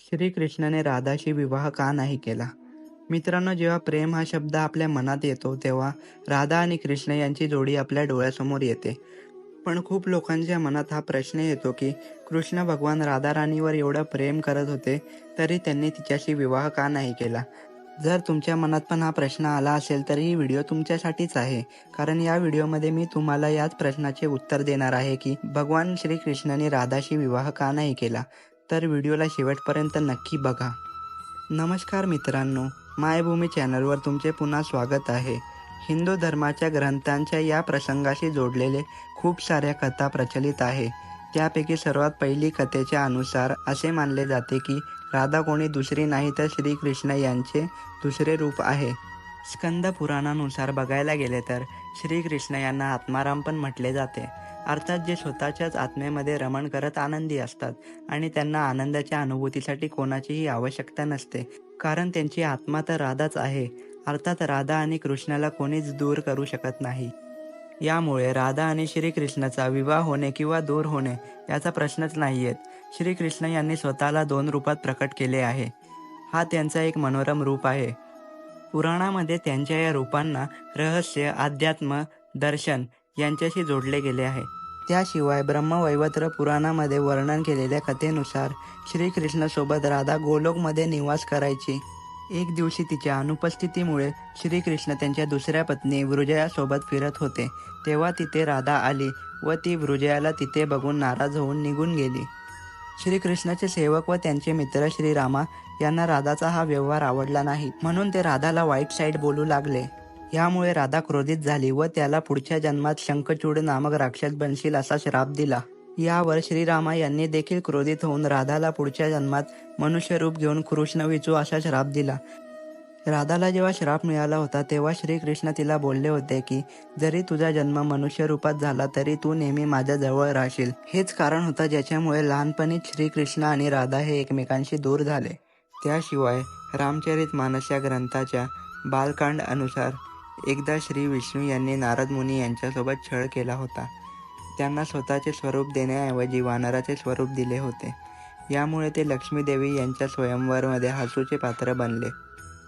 श्रीकृष्णाने राधाशी विवाह का नाही केला? मित्रांनो जेव्हा प्रेम हा शब्द आपल्या मनात येतो तेव्हा राधा आणि कृष्ण यांची जोडी आपल्या डोळ्यासमोर येते. पण खूप लोकांच्या मनात हा प्रश्न येतो की कृष्ण भगवान राधा राणीवर एवढं प्रेम करत होते तरी त्यांनी तिच्याशी विवाह का नाही केला? जर तुमच्या मनात पण हा प्रश्न आला असेल तर ही व्हिडिओ तुमच्यासाठीच आहे. कारण या व्हिडिओमध्ये मी तुम्हाला याच प्रश्नाचे उत्तर देणार आहे की भगवान श्रीकृष्णाने राधाशी विवाह का नाही केला? तर व्हिडिओला शेवटपर्यंत नक्की बघा. नमस्कार मित्रांनो मायभूमी चॅनलवर तुमचे पुन्हा स्वागत आहे. हिंदू धर्माच्या ग्रंथांच्या या प्रसंगाशी जोडलेले खूप साऱ्या कथा प्रचलित आहे. त्यापैकी सर्वात पहिली कथेच्या अनुसार असे मानले जाते की राधा कोणी दुसरी नाही तर श्रीकृष्ण यांचे दुसरे रूप आहे. स्कंद पुराणानुसार बघायला गेले तर श्रीकृष्ण यांना आत्माराम पण म्हटले जाते. अर्थात जे स्वतःच्याच आत्मेमध्ये रमण करत आनंदी असतात आणि त्यांना आनंदाच्या अनुभूतीसाठी कोणाचीही आवश्यकता नसते. कारण त्यांची आत्मा तर राधाच आहे. अर्थात राधा आणि कृष्णाला कोणीच दूर करू शकत नाही. यामुळे राधा आणि श्रीकृष्णाचा विवाह होणे किंवा दूर होणे याचा प्रश्नच नाही आहेत श्रीकृष्ण यांनी स्वतःला दोन रूपात प्रकट केले आहे. हा त्यांचा एक मनोरम रूप आहे. पुराणामध्ये त्यांच्या या रूपांना रहस्य अध्यात्म दर्शन यांच्याशी जोडले गेले आहे. त्याशिवाय ब्रह्मवैवत्र पुराणामध्ये वर्णन केलेल्या कथेनुसार श्रीकृष्णासोबत राधा गोलोकमध्ये निवास करायची. एक दिवशी तिच्या अनुपस्थितीमुळे श्रीकृष्ण त्यांच्या दुसऱ्या पत्नी वृजयासोबत फिरत होते. तेव्हा तिथे राधा आली व ती वृजयाला तिथे बघून नाराज होऊन निघून गेली. श्रीकृष्णाचे सेवक व त्यांचे मित्र श्रीरामा यांना राधाचा हा व्यवहार आवडला नाही. म्हणून ते राधाला वाईट साईड बोलू लागले. यामुळे राधा क्रोधित झाली व त्याला पुढच्या जन्मात शंखचूड नामक राक्षस बनशील असा श्राप दिला. यावर श्रीरामा यांनी देखील क्रोधित होऊन राधाला पुढच्या जन्मात मनुष्य रूप घेऊन कृष्ण विचू असा श्राप दिला. राधाला जेव्हा श्राप मिळाला होता तेव्हा श्रीकृष्ण तिला बोलले होते की जरी तुझा जन्म मनुष्य रूपात झाला तरी तू नेहमी माझ्या जवळ राहशील. हेच कारण होतं ज्याच्यामुळे लहानपणीच श्रीकृष्ण आणि राधा हे एकमेकांशी दूर झाले. त्याशिवाय रामचरित मानस या ग्रंथाच्या बालकांड अनुसार एकदा श्री विष्णू यांनी नारद मुनी यांच्यासोबत छळ केला होता. त्यांना स्वतःचे स्वरूप देण्याऐवजी वानराचे स्वरूप दिले होते. यामुळे ते लक्ष्मीदेवी यांच्या स्वयंवरमध्ये हसूचे पात्र बनले.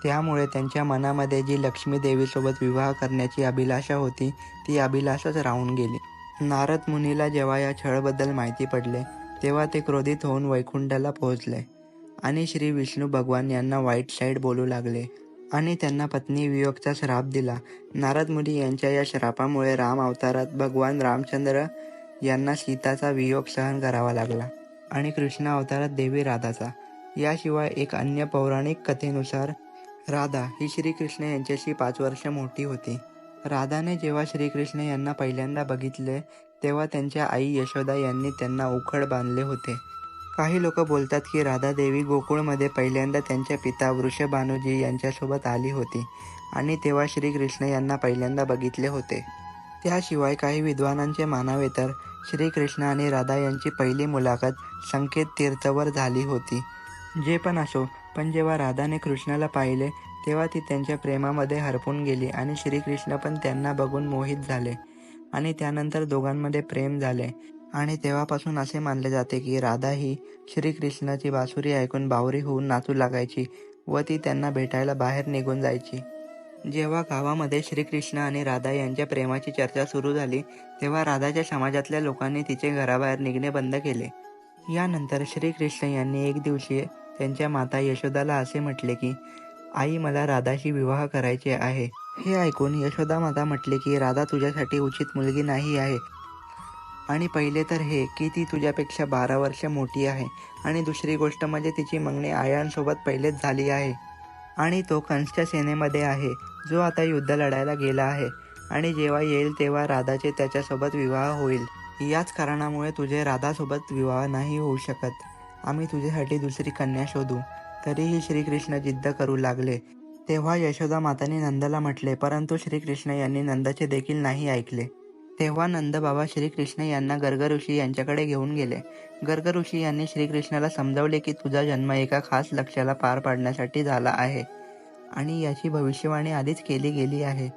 त्यामुळे त्यांच्या मनामध्ये जी लक्ष्मीदेवीसोबत विवाह करण्याची अभिलाषा होती ती अभिलाषाच राहून गेली. नारद मुनीला जेव्हा या छळबद्दल माहिती पडले तेव्हा ते क्रोधित होऊन वैकुंठाला पोहोचले आणि श्री विष्णू भगवान यांना वाईट साईड बोलू लागले. आणि त्यांना पत्नी वियोगचा श्राप दिला. नारद मुनी यांच्या या श्रापामुळे राम अवतारात भगवान रामचंद्र यांना सीताचा वियोग सहन करावा लागला आणि कृष्ण अवतारात देवी राधाचा. याशिवाय एक अन्य पौराणिक कथेनुसार राधा ही श्रीकृष्ण यांच्याशी पाच वर्ष मोठी होती. राधाने जेव्हा श्रीकृष्ण यांना पहिल्यांदा बघितले तेव्हा त्यांच्या आई यशोदा यांनी त्यांना उखड बांधले होते. काही लोक बोलतात की राधा देवी गोकुळमध्ये पहिल्यांदा त्यांच्या पिता वृषभानुजी यांच्यासोबत आली होती आणि तेव्हा श्रीकृष्ण यांना पहिल्यांदा बघितले होते. त्याशिवाय काही विद्वानांचे मानावे तर श्रीकृष्ण आणि राधा यांची पहिली मुलाखत संकेत तीर्थवर झाली होती. जे पण असो पण जेव्हा राधाने कृष्णाला पाहिले तेव्हा ती त्यांच्या प्रेमामध्ये हरपून गेली आणि श्रीकृष्ण पण त्यांना बघून मोहित झाले आणि त्यानंतर दोघांमध्ये प्रेम झाले. आणि तेव्हापासून असे मानले जाते की राधा ही श्रीकृष्णाची बासुरी ऐकून बावरी होऊन नाचू लागायची व ती त्यांना भेटायला बाहेर निघून जायची. जेव्हा गावामध्ये श्रीकृष्ण आणि राधा यांच्या प्रेमाची चर्चा सुरू झाली तेव्हा राधाच्या समाजातल्या लोकांनी तिचे घराबाहेर निघणे बंद केले. यानंतर श्रीकृष्ण यांनी एक दिवशी त्यांच्या माता यशोदाला असे म्हटले की आई मला राधाशी विवाह करायचे आहे. हे ऐकून यशोदा माता म्हटले की राधा तुझ्यासाठी उचित मुलगी नाही आहे. आणि पहिले तर हे की ती तुझ्यापेक्षा बारा वर्ष मोठी आहे. आणि दुसरी गोष्ट म्हणजे तिची मंगणी आयांसोबत पहिलेच झाली आहे. आणि तो कंसच्या सेनेमध्ये आहे जो आता युद्ध लढायला गेला आहे. आणि जेव्हा येईल तेव्हा राधाचे त्याच्यासोबत विवाह होईल. याच कारणामुळे तुझे राधासोबत विवाह नाही होऊ शकत. आम्ही तुझ्यासाठी दुसरी कन्या शोधू. तरीही श्रीकृष्ण जिद्द करू लागले. तेव्हा यशोदा माताने नंदला म्हटले परंतु श्रीकृष्ण यांनी नंदाचे देखील नाही ऐकले. तेव्हा नंदबाबा श्रीकृष्ण यांना गर्ग ऋषी यांच्याकडे घेऊन गेले. गर्ग ऋषी यांनी श्रीकृष्णाला समजावले की तुझा जन्म एका खास लक्ष्याला पार पाडण्यासाठी झाला आहे आणि याची भविष्यवाणी आधीच केली गेली आहे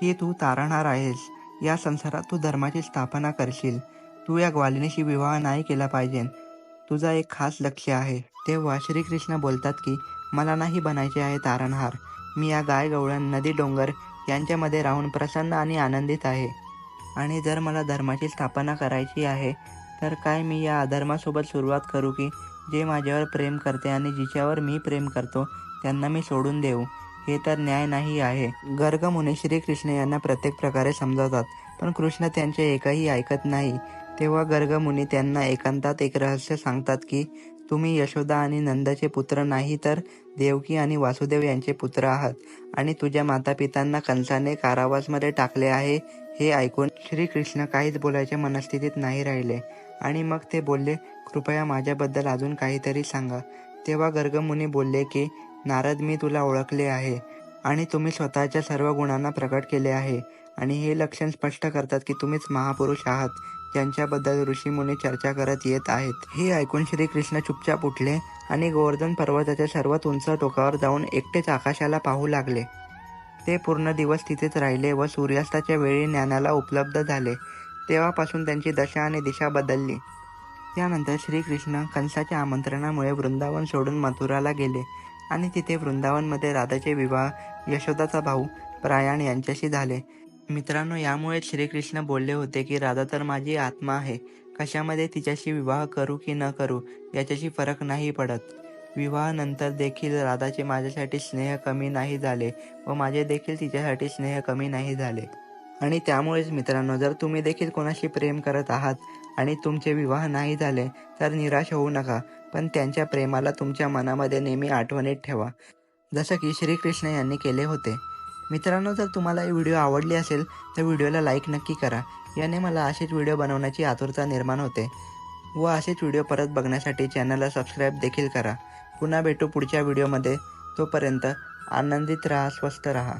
की तू तारणहार आहेस. या संसारात तू धर्माची स्थापना करशील. तू या ग्वालिनीशी विवाह नाही केला पाहिजे. तुझा एक खास लक्ष्य आहे. तेव्हा श्रीकृष्ण बोलतात की मला नाही बनायचे आहे तारणहार मी या गाय गवळण नदी डोंगर यांच्यामध्ये राहून प्रसन्न आणि आनंदित आहे. आणि जर मला धर्माची स्थापना करायची आहे तर काय मी या अधर्मासोबत सुरुवात करू की जे माझ्यावर प्रेम करते आणि जिच्यावर मी प्रेम करतो त्यांना मी सोडून देऊ? हे तर न्याय नाही आहे. गर्ग मुनी श्रीकृष्ण यांना प्रत्येक प्रकारे समजावतात पण कृष्ण त्यांचे एकही ऐकत नाही. तेव्हा गर्गमुनी त्यांना एकांतात एक रहस्य सांगतात की तुम्ही यशोदा आणि नंदाचे पुत्र नाही तर देवकी आणि वासुदेव यांचे पुत्र आहात. आणि तुझ्या मातापितांना कंसाने कारावासमध्ये टाकले आहे हे ऐकून श्रीकृष्ण काहीच बोलायच्या मनस्थितीत नाही राहिले. आणि मग ते बोलले कृपया माझ्याबद्दल अजून काहीतरी सांगा. तेव्हा गर्गमुनी बोलले की नारद मी तुला ओळखले आहे. आणि तुम्ही स्वतःच्या सर्व गुणांना प्रकट केले आहे. आणि हे लक्षण स्पष्ट करतात की तुम्हीच महापुरुष आहात. ज्यांच्याबद्दल ऋषीमुनी चर्चा करत येत आहेत. हे ऐकून श्रीकृष्ण चुपचाप उठले आणि गोवर्धन पर्वताच्या सर्वात उंच टोकावर जाऊन एकटेच आकाशाला पाहू लागले. ते पूर्ण दिवस तिथेच राहिले व सूर्यास्ताच्या वेळी ज्ञानाला उपलब्ध झाले. तेव्हापासून त्यांची दशा आणि दिशा बदलली. त्यानंतर श्रीकृष्ण कंसाच्या आमंत्रणामुळे वृंदावन सोडून मथुराला गेले आणि तिथे वृंदावनमध्ये राधाचे विवाह यशोदाचा भाऊ प्रयाण यांच्याशी झाले. मित्रांनो यामुळे श्रीकृष्ण बोलले होते की राधा तर माझी आत्मा आहे. कशामध्ये तिच्याशी विवाह करू की न करू याच्याशी फरक नाही पडत. विवाहानंतर देखील राधाचे माझ्यासाठी स्नेह कमी नाही झाले व माझे देखील तिच्यासाठी स्नेह कमी नाही झाले. आणि त्यामुळेच मित्रांनो जर तुम्ही देखील कोणाशी प्रेम करत आहात आणि तुमचे विवाह नाही झाले तर निराश होऊ नका पण त्यांच्या प्रेमाला तुमच्या मनामध्ये नेहमी आठवणीत ठेवा. जसं की श्रीकृष्ण यांनी केले होते. मित्रांनो जर तुम्हाला ही व्हिडिओ आवडली असेल तर व्हिडिओला लाईक नक्की करा. याने मला असेच व्हिडिओ बनवण्याची आतुरता निर्माण होते. व असेच व्हिडिओ परत बघण्यासाठी चॅनलला सबस्क्राईब देखील करा. पुन्हा भेटू पुढच्या व्हिडिओमध्ये. तोपर्यंत आनंदित राहा स्वस्त राहा.